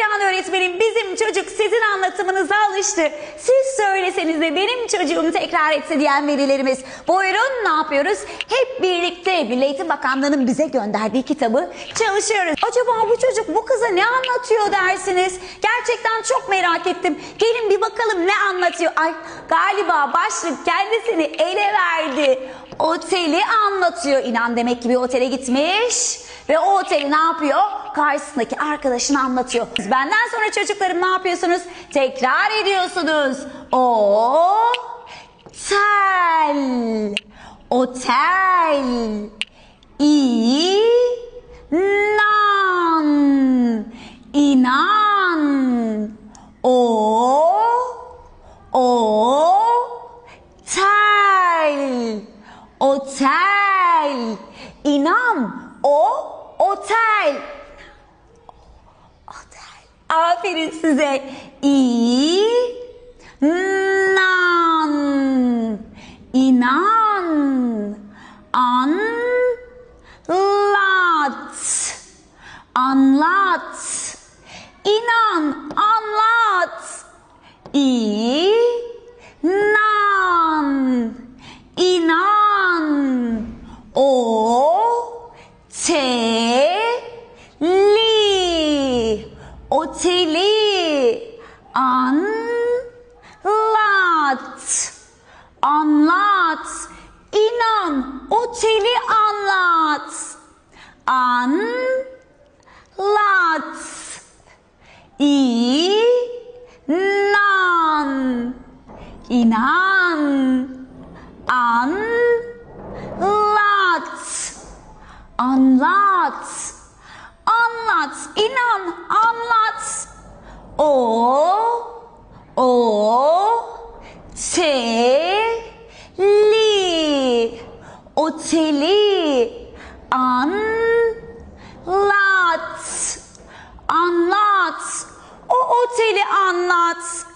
Perihan öğretmenim bizim çocuk sizin anlatımınıza alıştı. Siz söyleseniz de benim çocuğum tekrar etse diyen velilerimiz. Buyurun ne yapıyoruz? Hep birlikte Milli Eğitim Bakanlığı'nın bize gönderdiği kitabı çalışıyoruz. Acaba bu çocuk bu kıza ne anlatıyor dersiniz? Gerçekten çok merak ettim. Gelin bir bakalım ne anlatıyor. Ay galiba başlık kendisini ele verdi. Oteli anlatıyor. İnan demek ki bir otele gitmiş. Ve o oteli ne yapıyor? Karşısındaki arkadaşını anlatıyor. Benden sonra çocuklarım ne yapıyorsunuz? Tekrar ediyorsunuz. O tel. Otel. İ nan. İnan. O o tel. Otel. İnan o. Otel. Aferin size. İ nan. İnan. An lat. Anlat. İnan, anlat. İ nan. İnan. O te li. Oteli. Anlat. Anlat. İnan. Oteli anlat. Anlat. İnan. İnan. Anlat. Anlat anlat, inan, anlat. O, o, te, li, oteli, anlat, anlat. O oteli anlat.